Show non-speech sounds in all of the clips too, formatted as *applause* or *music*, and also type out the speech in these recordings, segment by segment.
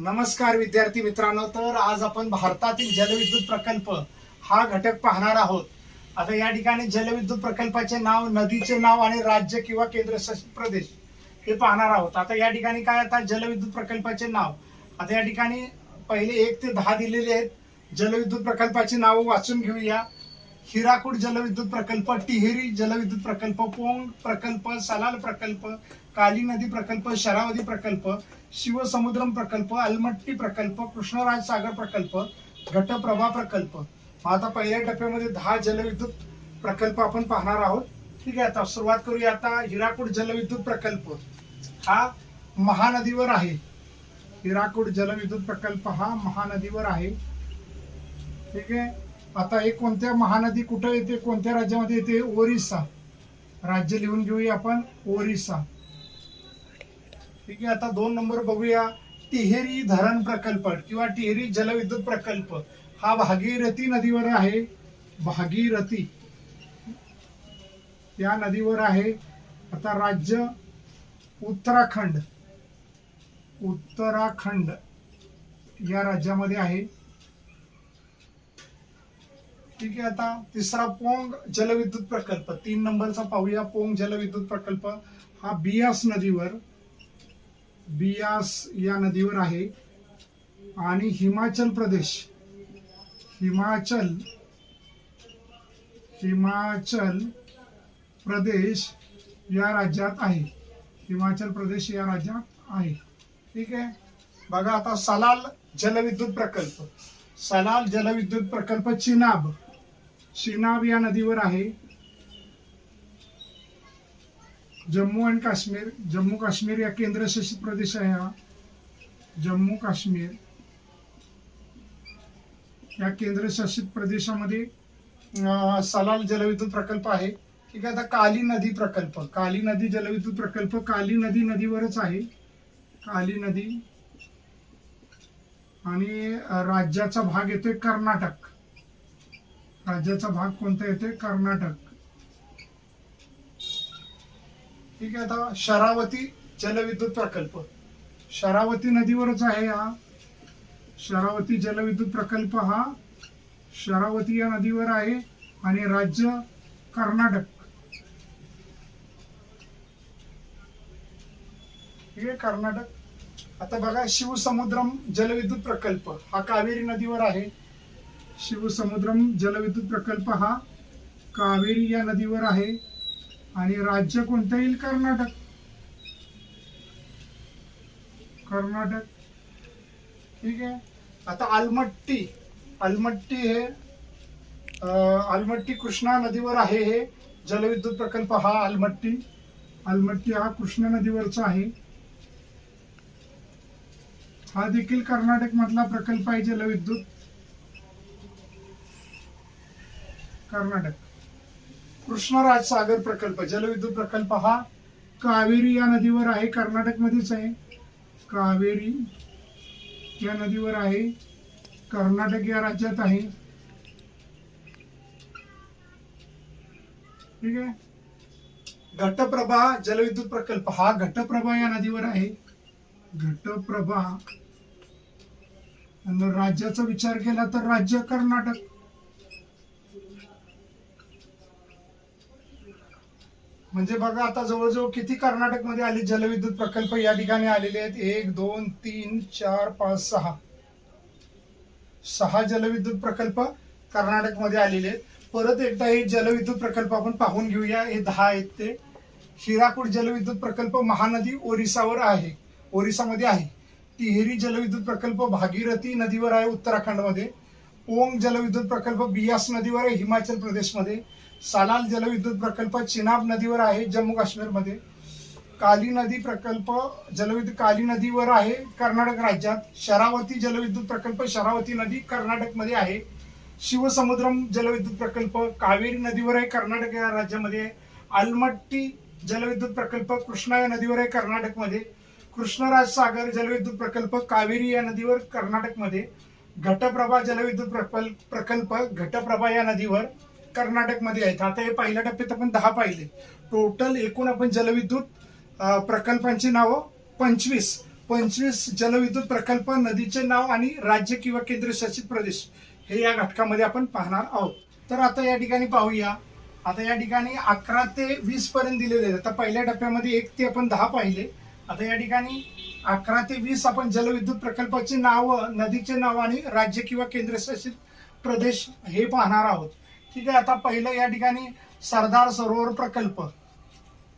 नमस्कार विद्यार्थी मित्रांनो तर आज आपण भारतातील जलविद्युत प्रकल्प हा घटक पाहणार आहोत. आता या ठिकाणी जलविद्युत प्रकल्पाचे नाव नदीचे नाव आणि राज्य किंवा केंद्रशासित प्रदेश हे पाहणार आहोत. आता या ठिकाणी काय आता जलविद्युत प्रकल्पाचे नाव? आता या ठिकाणी पहिले एक ते दहा दिलेले आहेत. जलविद्युत प्रकल्पाची नावं वाचून घेऊया. हिराकूड जलविद्युत प्रकल्प टिहेरी जलविद्युत प्रकल्प पोंग प्रकल्प सलाल प्रकल्प काली नदी प्रकल्प शरावती प्रकल्प शिवसमुद्रम प्रकल्प अलमट्टी प्रकल्प कृष्णराज सागर प्रकल्प घटप्रभा प्रकल्प. आता पहिल्या टप्प्यामध्ये दहा जलविद्युत प्रकल्प आपण पाहणार आहोत. ठीक आहे आता सुरुवात करूया आता हिराकूड जलविद्युत प्रकल्प. हा महानदीवर आहे. हिराकूड जलविद्युत प्रकल्प हा महानदीवर आहे. ठीक आहे आता हे कोणत्या महानदी कुठं येते कोणत्या राज्यामध्ये येते ओरिसा. राज्य लिहून घेऊया आपण ओरिसा. ठीक आहे आता दोन नंबर बघूया. तिहेरी धरण प्रकल्प किंवा टिहेरी जलविद्युत प्रकल्प हा भागीरथी नदीवर आहे. भागीरथी. या नदीवर आहे. आता राज्य उत्तराखंड. उत्तराखंड या राज्यामध्ये आहे. ठीक आहे आता तिसरा पोंग जलविद्युत प्रकल्प. तीन नंबरचा पाहूया पोंग जलविद्युत प्रकल्प. हा बियास नदीवर बियास या नदीवर आहे. आणि हिमाचल प्रदेश हिमाचल हिमाचल प्रदेश या राज्यात आहे. हिमाचल प्रदेश या राज्यात आहे. ठीक आहे? बघा आता सलाल जलविद्युत प्रकल्प. सलाल जलविद्युत प्रकल्प चिनाब. चिनाब या नदीवर आहे. जम्मू अँड काश्मीर जम्मू काश्मीर या केंद्रशासित प्रदेश आहे हा. जम्मू काश्मीर या केंद्रशासित प्रदेशामध्ये सलाल जलविद्युत प्रकल्प आहे. ठीक आहे आता काली नदी प्रकल्प काली नदी जलविद्युत प्रकल्प काली नदी नदीवरच आहे. काली नदी आणि राज्याचा भाग येतोय कर्नाटक. राज्याचा भाग कोणता येतोय? कर्नाटक. ठीक आहे आता शरावती जलविद्युत प्रकल्प. शरावती नदीवरच आहे हा. शरावती जलविद्युत प्रकल्प हा शरावती या नदीवर आहे आणि राज्य कर्नाटक. ठीक आहे कर्नाटक. आता बघा शिवसमुद्रम जलविद्युत प्रकल्प हा कावेरी नदीवर आहे. शिवसमुद्रम जलविद्युत प्रकल्प हा कावेरी या नदीवर आहे. आणि राज्य कोणतं येईल? कर्नाटक. कर्नाटक. ठीक आहे? आता आलमट्टी. आलमट्टी हे आलमट्टी कृष्णा नदीवर आहे हे. जलविद्युत प्रकल्प हा आलमट्टी. आलमट्टी हा कृष्णा नदीवरचा आहे. हा देखील कर्नाटक मधला प्रकल्प आहे जलविद्युत. कर्नाटक. कृष्णराज सागर प्रकल्प जलविद्युत प्रकल्प हा कावेरी या नदीवर आहे कर्नाटक मध्येच आहे. कावेरी या नदीवर आहे कर्नाटक या राज्यात आहे. ठीक आहे? घटप्रभा जलविद्युत प्रकल्प हा घटप्रभा या नदीवर आहे. घटप्रभा राज्याचा विचार केला तर राज्य कर्नाटक. म्हणजे बघा आता जवळजवळ किती कर्नाटकमध्ये आले जलविद्युत प्रकल्प? या ठिकाणी आलेले आहेत एक दोन तीन चार पाच सहा. सहा जलविद्युत प्रकल्प कर्नाटकमध्ये आलेले आहेत. परत एकदा हे जलविद्युत प्रकल्प आपण पाहून घेऊया. हे दहा आहेत ते. हिराकूड जलविद्युत प्रकल्प महानदी ओरिसावर आहे. ओरिसामध्ये आहे. तिहेरी जलविद्युत प्रकल्प भागीरथी नदीवर आहे उत्तराखंडमध्ये. ओंग जलविद्युत प्रकल्प बियास नदीवर आहे हिमाचल प्रदेशमध्ये. सालाल जलविद्युत प्रकल्प चिनाब नदीवर आहे जम्मू काश्मीरमध्ये. काली नदी प्रकल्प जलविद्युत काली नदीवर आहे कर्नाटक राज्यात. शरावती जलविद्युत प्रकल्प शरावती नदी कर्नाटकमध्ये आहे. शिवसमुद्रम जलविद्युत प्रकल्प कावेरी नदीवर आहे कर्नाटक या राज्यामध्ये. आलमट्टी जलविद्युत प्रकल्प कृष्णा या नदीवर आहे कर्नाटकमध्ये. कृष्णराज सागर जलविद्युत प्रकल्प कावेरी या नदीवर कर्नाटकमध्ये. घटप्रभा जलविद्युत प्रकल्प प्रकल्प घटप्रभा या नदीवर कर्नाटकमध्ये आहेत. आता हे पहिल्या टप्प्यात आपण दहा पाहिले. टोटल एकूण आपण जलविद्युत प्रकल्पांची नावं पंचवीस. पंचवीस जलविद्युत प्रकल्प नदीचे नाव आणि राज्य किंवा केंद्रशासित प्रदेश हे या घटकामध्ये आपण पाहणार आहोत. तर आता या ठिकाणी पाहूया. आता या ठिकाणी अकरा ते वीस पर्यंत दिलेले आहेत. आता पहिल्या टप्प्यामध्ये एक ते आपण दहा पाहिले. आता या ठिकाणी अकरा ते वीस आपण जलविद्युत प्रकल्पाची नावं नदीचे नाव आणि राज्य किंवा केंद्रशासित प्रदेश हे पाहणार आहोत. ठीक आहे आता पहिलं या ठिकाणी सरदार सरोवर प्रकल्प.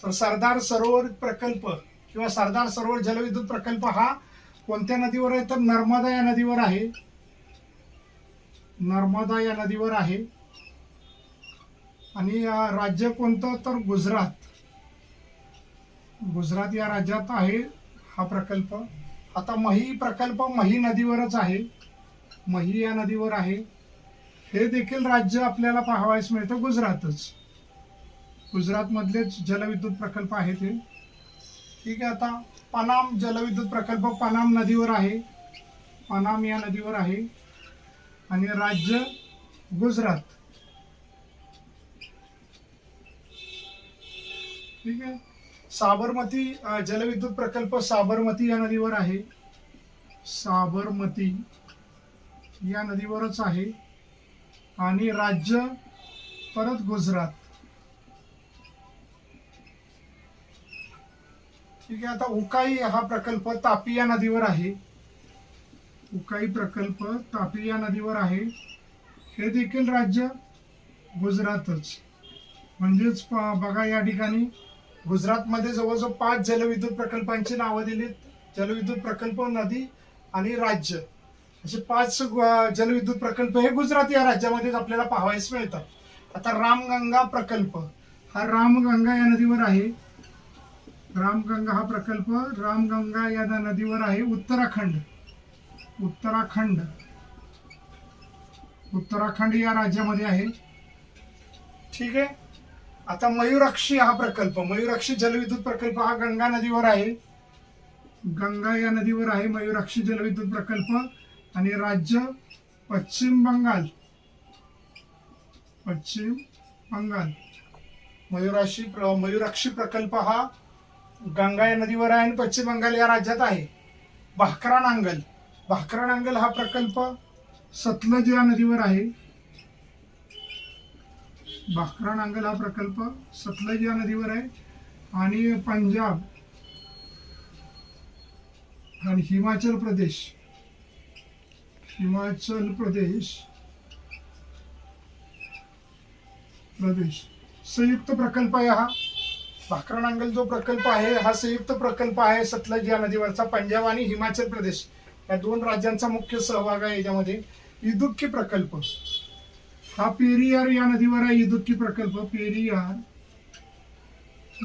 तर सरदार सरोवर प्रकल्प किंवा सरदार सरोवर जलविद्युत प्रकल्प हा कोणत्या नदीवर आहे? तर नर्मदा या नदीवर आहे. नर्मदा या नदीवर आहे. आणि राज्य कोणतं? तर गुजरात. गुजरात या राज्यात आहे. हा प्रकल्प. आता मही प्रकल्प मही नदीवरच आहे. मही या नदीवर आहे. हे देखील राज्य आपल्याला पाहावयास मिळतं गुजरातच. गुजरातमधलेच जलविद्युत प्रकल्प आहे ते ठीक आहे आता पनाम जलविद्युत प्रकल्प पनाम नदीवर आहे. पनाम या नदीवर आहे. आणि राज्य गुजरात. ठीक आहे? साबरमती जलविद्युत प्रकल्प साबरमती या नदीवर आहे. साबरमती या नदीवरच आहे. आणि राज्य परत गुजरात. ठीक आहे आता उकाई हा प्रकल्प तापी या नदीवर आहे. उकाई प्रकल्प तापी या नदीवर आहे. हे देखील राज्य गुजरातच. म्हणजेच बघा या ठिकाणी गुजरातमध्ये जवळजवळ पाच जलविद्युत प्रकल्पांची नावं दिलीत. जलविद्युत प्रकल्प नदी आणि राज्य. असे पाच जलविद्युत प्रकल्प हे गुजरात या राज्यामध्येच आपल्याला पाहावयास मिळतात. आता रामगंगा प्रकल्प. हा रामगंगा या नदीवर आहे. रामगंगा हा प्रकल्प रामगंगा या नदीवर आहे. उत्तराखंड. उत्तराखंड. उत्तराखंड या राज्यामध्ये आहे. ठीक आहे? आता मयूराक्षी हा प्रकल्प मयूराक्षी जलविद्युत प्रकल्प हा गंगा नदीवर आहे. गंगा या नदीवर आहे मयूराक्षी जलविद्युत प्रकल्प आणि राज्य पश्चिम बंगाल. पश्चिम बंगाल. मयूराक्षी प्र- मयूराक्षी प्रकल्प हा गंगा या नदीवर आहे आणि पश्चिम बंगाल या राज्यात आहे. भाकरा नांगल भाकरा नांगल हा प्रकल्प सतलज या नदीवर आहे. भाकरा नांगल हा प्रकल्प सतलज या नदीवर आहे. आणि पंजाब आणि हिमाचल प्रदेश हिमाचल प्रदेश प्रदेश. संयुक्त प्रकल्प आहे हा. भाकरा नांगल जो प्रकल्प आहे हा संयुक्त प्रकल्प आहे सतलज या नदीवरचा. पंजाब आणि हिमाचल प्रदेश या दोन राज्यांचा मुख्य सहभाग आहे याच्यामध्ये. इदुक्की प्रकल्प. हा पेरियार या नदीवर आहे इदुक्की प्रकल्प पेरियार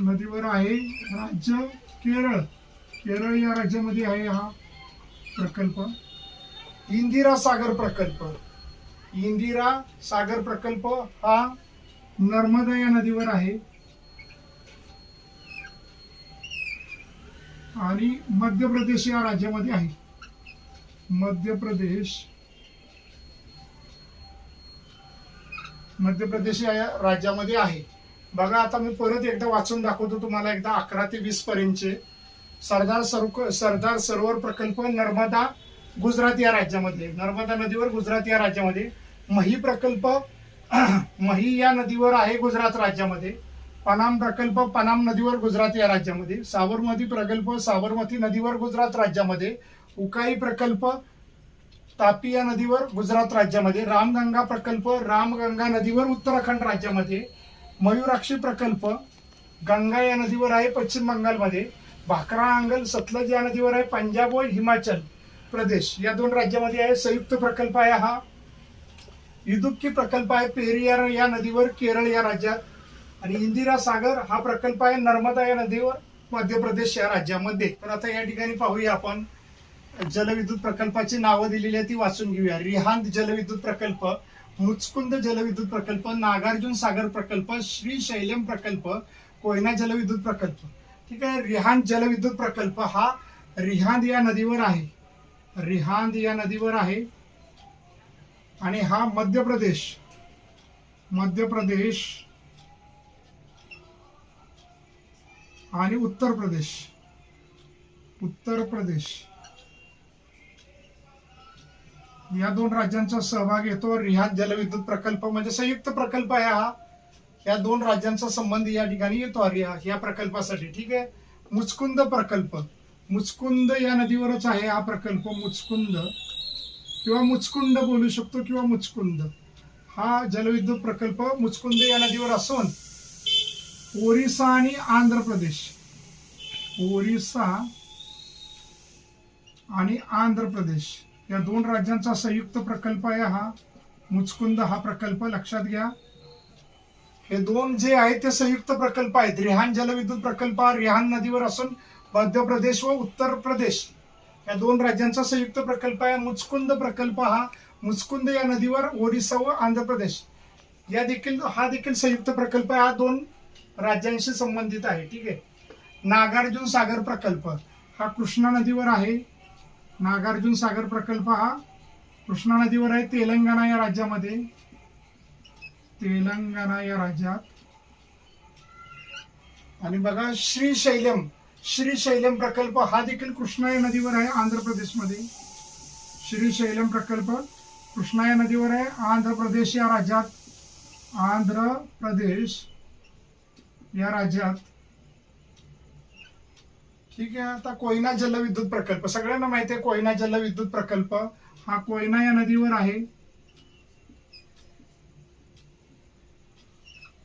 नदीवर आहे राज्य केरळ केरळ या राज्यामध्ये आहे हा प्रकल्प इंदिरा सागर प्रकल्प इंदिरा सागर प्रकल्प हा नर्मदा या नदीवर आहे आणि मध्य प्रदेश या राज्यामध्ये आहे मध्य प्रदेश मध्य प्रदेश या राज्यामध्ये आहे. बघा आता मी परत एकदा वाचून दाखवतो तुम्हाला एकदा अकरा ते वीस पर्यंतचे. सरदार सरो सरदार सरोवर प्रकल्प नर्मदा गुजरात या राज्यामध्ये नर्मदा नदीवर गुजरात या राज्यामध्ये. मही प्रकल्प *clears throat* मही या नदीवर आहे गुजरात राज्यामध्ये. पनाम प्रकल्प पनाम नदीवर गुजरात या राज्यामध्ये. साबरमती प्रकल्प साबरमती नदीवर गुजरात राज्यामध्ये. उकाई प्रकल्प तापी या नदीवर गुजरात राज्यामध्ये रामगंगा प्रकल्प रामगंगा नदीवर उत्तराखंड राज्यामध्ये मयुराक्षी प्रकल्प गंगा या नदीवर आहे पश्चिम बंगालमध्ये भाकरा अंगल सतलज या नदीवर आहे पंजाब व हिमाचल प्रदेश. या दोन राज्यामध्ये आहे संयुक्त प्रकल्प आहे हा. इदुक्की प्रकल्प आहे पेरियार या नदीवर केरळ या राज्यात. आणि इंदिरा सागर हा प्रकल्प आहे नर्मदा या नदीवर मध्य प्रदेश या राज्यामध्ये. तर आता या ठिकाणी पाहूया आपण. जलविद्युत प्रकल्पाची नावं दिलेली आहे ती वाचून घेऊया. रिहांद जलविद्युत प्रकल्प मुचकुंद जलविद्युत प्रकल्प नागार्जुन सागर प्रकल्प श्री शैलम प्रकल्प कोयना जलविद्युत प्रकल्प. ठीक आहे रिहांत जलविद्युत प्रकल्प हा रिहांद या नदीवर आहे. रिहांद या नदीवर आहे. आणि हा मध्य प्रदेश मध्य प्रदेश आणि उत्तर प्रदेश. उत्तर प्रदेश. या दोन राज्यांचा सहभाग येतो. रिहात जलविद्युत प्रकल्प म्हणजे संयुक्त प्रकल्प आहे हा. या दोन राज्यांचा संबंध या ठिकाणी येतो रिहा या प्रकल्पासाठी ठीक आहे? मुचकुंद प्रकल्प. मुचकुंद या नदीवरच आहे हा प्रकल्प मुचकुंद. किंवा मुचकुंड बोलू शकतो किंवा मुचकुंद. हा जलविद्युत प्रकल्प मुचकुंद या नदीवर असून ओरिसा आणि आंध्र प्रदेश. ओरिसा आणि आंध्र प्रदेश. या दोन राज्यांचा संयुक्त प्रकल्प आहे हा. मुचकुंद हा प्रकल्प लक्षात घ्या. हे दोन जे आहेत ते संयुक्त प्रकल्प आहेत. रिहान जलविद्युत प्रकल्प हा रिहान नदीवर असून मध्य प्रदेश व उत्तर प्रदेश या दोन राज्यांचा संयुक्त प्रकल्प आहे. मुचकुंद प्रकल्प हा मुचकुंद या नदीवर ओरिसा व आंध्र प्रदेश. या देखील हा देखील संयुक्त प्रकल्प हा दोन राज्यांशी संबंधित आहे. ठीक आहे? नागार्जुन सागर प्रकल्प. हा कृष्णा नदीवर आहे. नागार्जुन सागर प्रकल्प हा कृष्णा नदीवर आहे तेलंगणा या राज्यामध्ये. तेलंगणा या राज्यात. आणि बघा श्रीशैलम श्रीशैलम प्रकल्प हा देखील कृष्णा या नदीवर आहे आंध्र प्रदेशमध्ये. श्रीशैलम प्रकल्प कृष्णा या नदीवर आहे आंध्र प्रदेश या राज्यात. आंध्र प्रदेश या राज्यात. ठीक आहे आता कोयना जलविद्युत प्रकल्प. सगळ्यांना माहिती आहे कोयना जलविद्युत प्रकल्प. हा कोयना या नदीवर आहे.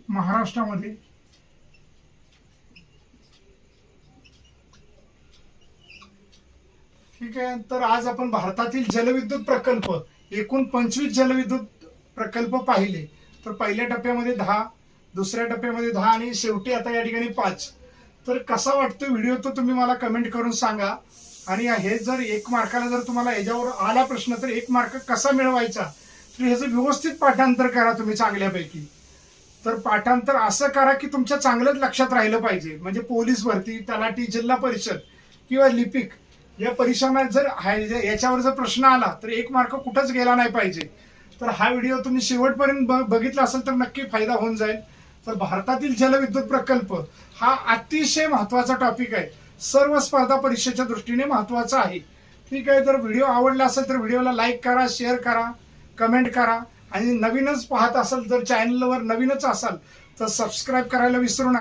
महाराष्ट्रामध्ये. ठीक आहे तर आज आपण भारतातील जलविद्युत प्रकल्प एकूण पंचवीस जलविद्युत प्रकल्प पाहिले. तर पहिल्या टप्प्यामध्ये दहा दुसऱ्या टप्प्यामध्ये दहा आणि शेवटी आता या ठिकाणी पाच. तर कसा वाटतो व्हिडिओ तो तुम्ही मला कमेंट करून सांगा. आणि हे जर एक मार्काला जर तुम्हाला याच्यावर आला प्रश्न तर एक मार्क कसा मिळवायचा? तर ह्याचं व्यवस्थित पाठांतर करा तुम्ही चांगल्यापैकी. तर पाठांतर असं करा की तुमच्या चांगलंच लक्षात राहिलं पाहिजे. म्हणजे पोलीस भरती तलाठी जिल्हा परिषद किंवा लिपिक या परीक्षांना जर याच्यावर जर प्रश्न आला तर एक मार्क कुठंच गेला नाही पाहिजे. तर हा व्हिडिओ तुम्ही शेवटपर्यंत बघितला असेल तर नक्की फायदा होऊन जाईल. तर भारतातील जलविद्युत प्रकल्प हा अतिशय महत्त्वाचा टॉपिक आहे. सर्व स्पर्धा परीक्षेच्या दृष्टीने महत्त्वाचा आहे. ठीक आहे तर व्हिडिओ आवडला असेल तर व्हिडिओला लाईक करा शेअर करा कमेंट करा. आणि नवीनच पाहत असाल तर चॅनलवर नवीनच असाल तर सबस्क्राईब करायला विसरू नका.